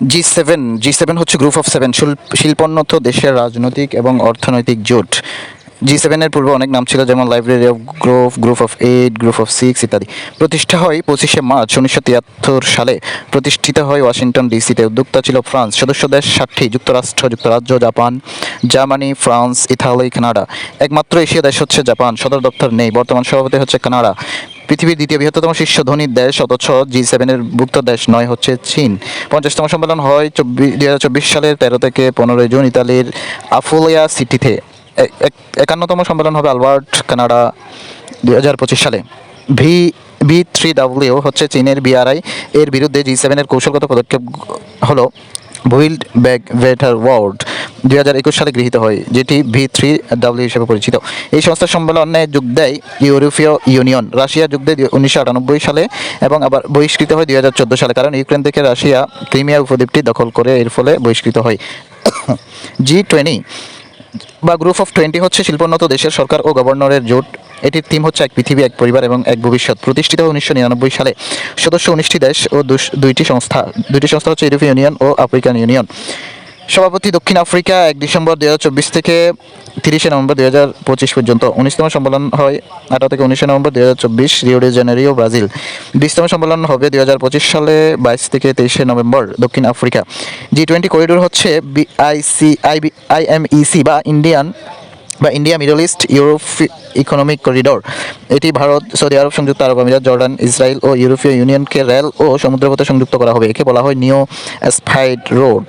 জি seven G seven হচ্ছে group of seven শিল্পোন্নত দেশের রাজনৈতিক এবং অর্থনৈতিক জোট। জি সেভেনের পূর্বে অনেক নাম ছিল যেমন library of group group of eight group of six ইত্যাদি। প্রতিষ্ঠা হয় পঁচিশে মার্চ উনিশশো তিয়াত্তর সালে। প্রতিষ্ঠিত হয় ওয়াশিংটন ডিসিতে। উদ্যোক্তা ছিল ফ্রান্স। সদস্য দেশ ষাটটি যুক্তরাষ্ট্র, যুক্তরাজ্য, Japan, Germany, France, Italy, Canada. একমাত্র এশীয় দেশ হচ্ছে জাপান। সদর দপ্তর নেই। বর্তমান সভাপতি হচ্ছে কানাডা। পৃথিবীর দ্বিতীয় বৃহত্তম শীর্ষ ধনী দেশ, অথচ জি সেভেনের ভুক্ত দেশ নয়, হচ্ছে চীন। পঞ্চাশতম সম্মেলন হয় চব্বিশ দুই হাজার চব্বিশ সালের তেরো থেকে পনেরোই জুন ইতালির আফুলিয়া সিটিতে। এক- একান্নতম সম্মেলন হবে আলবার্ট, কানাডা, দুই হাজার পঁচিশ সালে। ভি বি থ্রি ডাব্লিউ হচ্ছে চীনের বিআরআই। এর বিরুদ্ধে জি সেভেনের কৌশলগত পদক্ষেপ হলো বুইল্ড ব্যাক বেটার ওয়ার্ল্ড দুই হাজার একুশ সালে গৃহীত হয়, যেটি ভি থ্রি ডাব্লিউ হিসেবে পরিচিত। এই সংস্থার সম্মেলনে যোগ দেয় ইউরোপীয় ইউনিয়ন। রাশিয়া যোগ দেয় উনিশশো আটানব্বই সালে এবং আবার বহিষ্কৃত হয় দুই হাজার চোদ্দ সালে, কারণ ইউক্রেন থেকে রাশিয়া ক্রিমিয়া উপদ্বীপটি দখল করে এর ফলে বহিষ্কৃত হয়। জি টোয়েন্টি বা গ্রুপ অফ টোয়েন্টি হচ্ছে শিল্পোন্নত দেশের সরকার ও গভর্নরের জোট। এটির থিম হচ্ছে এক পৃথিবী, এক পরিবার এবং এক ভবিষ্যৎ। প্রতিষ্ঠিত উনিশশো নিরানব্বই সালে। সদস্য উনিশটি দেশ ও দুইটি সংস্থা দুইটি সংস্থা হচ্ছে ইউরোপীয় ইউনিয়ন ও আফ্রিকান ইউনিয়ন। সভাপতি দক্ষিণ আফ্রিকা এক ডিসেম্বর দুই হাজার চব্বিশ থেকে তিরিশে নভেম্বর দুই হাজার পঁচিশ পর্যন্ত। উনিশতম সম্মেলন হয় আঠারো থেকে উনিশে নভেম্বর দুই হাজার চব্বিশ, রিও ডি জেনেরিও, ব্রাজিল। বিশতম সম্মেলন হবে দুই হাজার পঁচিশ সালে, বাইশ থেকে তেইশে নভেম্বর দক্ষিণ Africa. G twenty corridor BIC IB IB আইএমইসি বা ইন্ডিয়ান বা India Middle East Europe economic corridor এটি ভারত, সৌদি আরব, সংযুক্ত আরব আমিরাত, জর্ডান, ইসরায়েল ও ইউরোপীয় ইউনিয়নকে রেল ও সমুদ্রপথে সংযুক্ত করা হবে। একে বলা হয় নিও অ্যাসফাইড রোড